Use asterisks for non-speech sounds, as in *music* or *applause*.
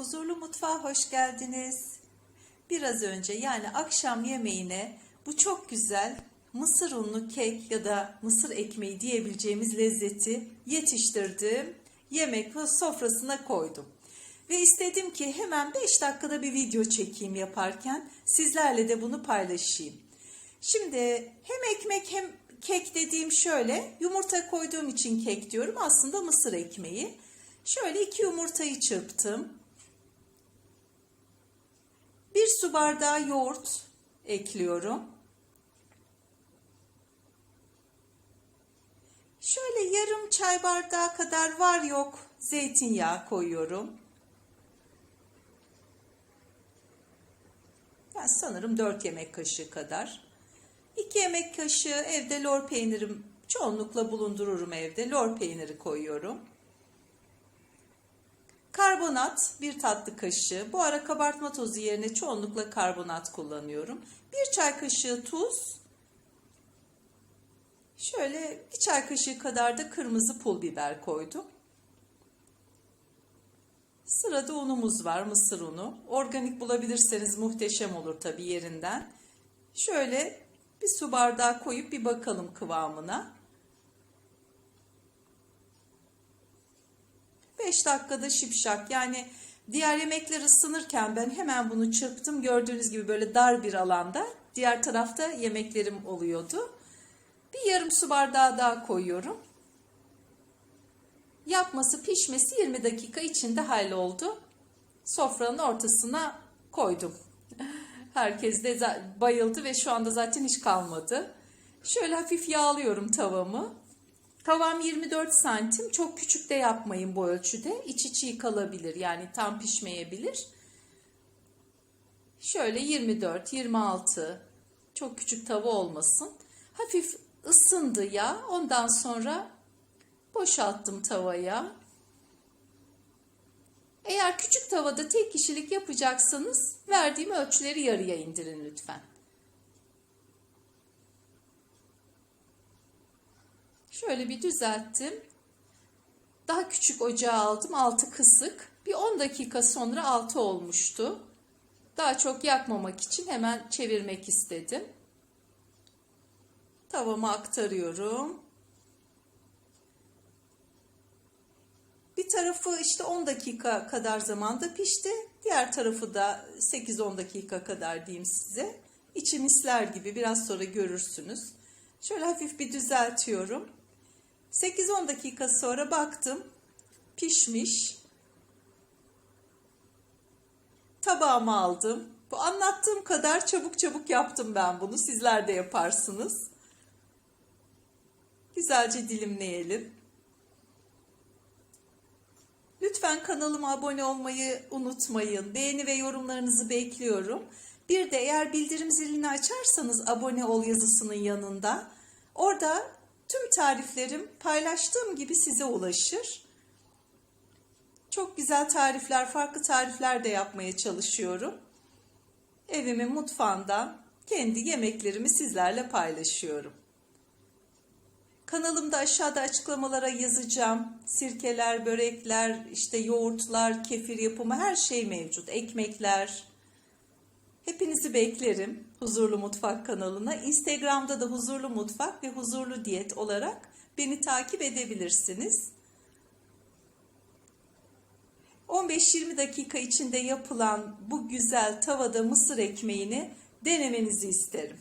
Huzurlu mutfağa hoş geldiniz. Biraz önce yani akşam yemeğine bu çok güzel mısır unlu kek ya da mısır ekmeği diyebileceğimiz lezzeti yetiştirdim. Yemek sofrasına koydum. Ve istedim ki hemen 5 dakikada bir video çekeyim yaparken sizlerle de bunu paylaşayım. Şimdi hem ekmek hem kek dediğim şöyle yumurta koyduğum için kek diyorum aslında mısır ekmeği. Şöyle iki yumurtayı çırptım. Bir su bardağı yoğurt ekliyorum. Şöyle yarım çay bardağı kadar var yok zeytinyağı koyuyorum. Ben sanırım 4 yemek kaşığı kadar. 2 yemek kaşığı evde lor peynirim çoğunlukla bulundururum evde. Lor peyniri koyuyorum. Karbonat bir tatlı kaşığı. Bu ara kabartma tozu yerine çoğunlukla karbonat kullanıyorum. Bir çay kaşığı tuz. Şöyle bir çay kaşığı kadar da kırmızı pul biber koydum. Sırada unumuz var, mısır unu. Organik bulabilirseniz muhteşem olur tabii yerinden. Şöyle bir su bardağı koyup bir bakalım kıvamına. 5 dakikada şipşak yani diğer yemekler ısınırken ben hemen bunu çırptım. Gördüğünüz gibi böyle dar bir alanda. Diğer tarafta yemeklerim oluyordu. Bir yarım su bardağı daha koyuyorum. Yapması pişmesi 20 dakika içinde halloldu. Sofranın ortasına koydum. *laughs* Herkes de bayıldı ve şu anda zaten hiç kalmadı. Şöyle hafif yağlıyorum tavamı. Tavam 24 santim. Çok küçük de yapmayın bu ölçüde. İçi çiğ kalabilir yani tam pişmeyebilir. Şöyle 24, 26. Çok küçük tava olmasın. Hafif ısındı ya. Ondan sonra boşalttım tavaya. Eğer küçük tavada tek kişilik yapacaksanız verdiğim ölçüleri yarıya indirin lütfen. Şöyle bir düzelttim. Daha küçük ocağa aldım. Altı kısık. Bir 10 dakika sonra altı olmuştu. Daha çok yakmamak için hemen çevirmek istedim. Tavama aktarıyorum. Bir tarafı işte 10 dakika kadar zamanda pişti. Diğer tarafı da 8-10 dakika kadar diyeyim size. İçi misler gibi biraz sonra görürsünüz. Şöyle hafif bir düzeltiyorum. 8-10 dakika sonra baktım. Pişmiş. Tabağıma aldım. Bu anlattığım kadar çabuk çabuk yaptım ben bunu. Sizler de yaparsınız. Güzelce dilimleyelim. Lütfen kanalıma abone olmayı unutmayın. Beğeni ve yorumlarınızı bekliyorum. Bir de eğer bildirim zilini açarsanız abone ol yazısının yanında orada tüm tariflerim paylaştığım gibi size ulaşır. Çok güzel tarifler, farklı tarifler de yapmaya çalışıyorum. Evimin mutfağından kendi yemeklerimi sizlerle paylaşıyorum. Kanalımda aşağıda açıklamalara yazacağım. Sirkeler, börekler, işte yoğurtlar, kefir yapımı her şey mevcut. Ekmekler. Hepinizi beklerim Huzurlu Mutfak kanalına. Instagram'da da Huzurlu Mutfak ve Huzurlu Diyet olarak beni takip edebilirsiniz. 15-20 dakika içinde yapılan bu güzel tavada mısır ekmeğini denemenizi isterim.